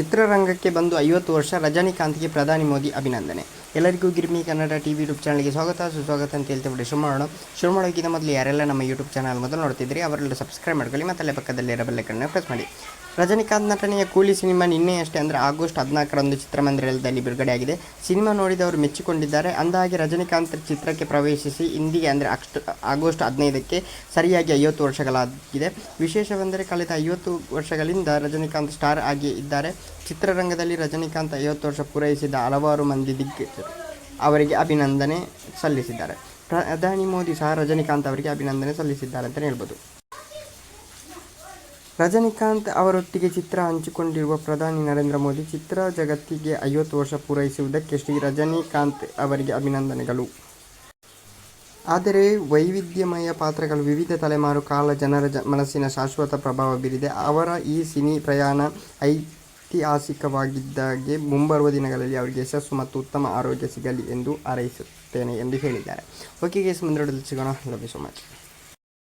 ಚಿತ್ರರಂಗಕ್ಕೆ ಬಂದು ಐವತ್ತು ವರ್ಷ ರಜನಿಕಾಂತ್ಗೆ ಪ್ರಧಾನಿ ಮೋದಿ ಅಭಿನಂದನೆ. ಎಲ್ಲರಿಗೂ Girmi Kannada T V YouTube ಚಾನಲ್ಗೆ ಸ್ವಾಗತ. ಸುಸ್ವಾಗತ ಅಂತ ಹೇಳ್ತಾ ಬಿಡಿ ಶುರು ಮಾಡೋಣ ಶುರು ಮಾಡೋಕ್ಕಿಂತ ಮೊದಲು ಯಾರೆಲ್ಲ ನಮ್ಮ ಯೂಟ್ಯೂಬ್ ಚಾನಲ್ ಮೊದಲು ನೋಡ್ತಿದ್ರಿ ಅವರೆಲ್ಲ ಸಬ್ಸ್ಕ್ರೈಬ್ ಮಾಡ್ಕೊಳ್ಳಿ ಮತ್ತು ಅಲ್ಲೇ ಇರಬಲ್ಲೆ ಬೆಲ್ಲೈಕನ್ನ ಪ್ರೆಸ್ ಮಾಡಿ. ರಜನಿಕಾಂತ್ ನಟನೆಯ ಕೂಲಿ ಸಿನಿಮಾ ನಿನ್ನೆಯಷ್ಟೇ ಅಂದರೆ ಆಗಸ್ಟ್ ಹದಿನಾಲ್ಕರಂದು ಚಿತ್ರಮಂದಿರದಲ್ಲಿ ಬಿಡುಗಡೆಯಾಗಿದೆ. ಸಿನಿಮಾ ನೋಡಿದವರು ಮೆಚ್ಚಿಕೊಂಡಿದ್ದಾರೆ. ಅಂದಹಾಗೆ ರಜನಿಕಾಂತ್ ಚಿತ್ರಕ್ಕೆ ಪ್ರವೇಶಿಸಿ ಇಂದಿಗೆ ಅಂದರೆ ಅಷ್ಟು ಆಗಸ್ಟ್ ಹದಿನೈದಕ್ಕೆ ಸರಿಯಾಗಿ ಐವತ್ತು ವರ್ಷಗಳಾಗಿದೆ. ವಿಶೇಷವೆಂದರೆ ಕಳೆದ ಐವತ್ತು ವರ್ಷಗಳಿಂದ ರಜನಿಕಾಂತ್ ಸ್ಟಾರ್ ಆಗಿ ಇದ್ದಾರೆ. ಚಿತ್ರರಂಗದಲ್ಲಿ ರಜನಿಕಾಂತ್ ಐವತ್ತು ವರ್ಷ ಪೂರೈಸಿದ ಹಲವಾರು ಮಂದಿ ದಿಗ್ಗಜರು ಅವರಿಗೆ ಅಭಿನಂದನೆ ಸಲ್ಲಿಸಿದ್ದಾರೆ. ಪ್ರಧಾನಿ ಮೋದಿ ಸಹ ರಜನಿಕಾಂತ್ ಅವರಿಗೆ ಅಭಿನಂದನೆ ಸಲ್ಲಿಸಿದ್ದಾರೆ ಅಂತಲೇ ಹೇಳ್ಬೋದು. ರಜನಿಕಾಂತ್ ಅವರೊಟ್ಟಿಗೆ ಚಿತ್ರ ಹಂಚಿಕೊಂಡಿರುವ ಪ್ರಧಾನಿ ನರೇಂದ್ರ ಮೋದಿ, ಚಿತ್ರ ಜಗತ್ತಿಗೆ ಐವತ್ತು ವರ್ಷ ಪೂರೈಸುವುದಕ್ಕೆ ಶ್ರೀ ರಜನಿಕಾಂತ್ ಅವರಿಗೆ ಅಭಿನಂದನೆಗಳು. ಆದರೆ, ವೈವಿಧ್ಯಮಯ ಪಾತ್ರಗಳು, ವಿವಿಧ ತಲೆಮಾರು, ಕಾಲ, ಜನರ ಜ, ಮನಸ್ಸಿನ ಶಾಶ್ವತ ಪ್ರಭಾವ ಬೀರಿದೆ. ಅವರ ಈ ಸಿನಿ ಪ್ರಯಾಣ ಐತಿಹಾಸಿಕವಾಗಿದ್ದಾಗೆ ಮುಂಬರುವ ದಿನಗಳಲ್ಲಿ ಅವರಿಗೆ ಯಶಸ್ಸು ಮತ್ತು ಉತ್ತಮ ಆರೋಗ್ಯ ಸಿಗಲಿ ಎಂದು ಹಾರೈಸುತ್ತೇನೆ ಎಂದು ಹೇಳಿದ್ದಾರೆ. ಓಕೆ ಗೇಸ್ ಮುಂದೆ ಸಿಗೋಣ. Love you so much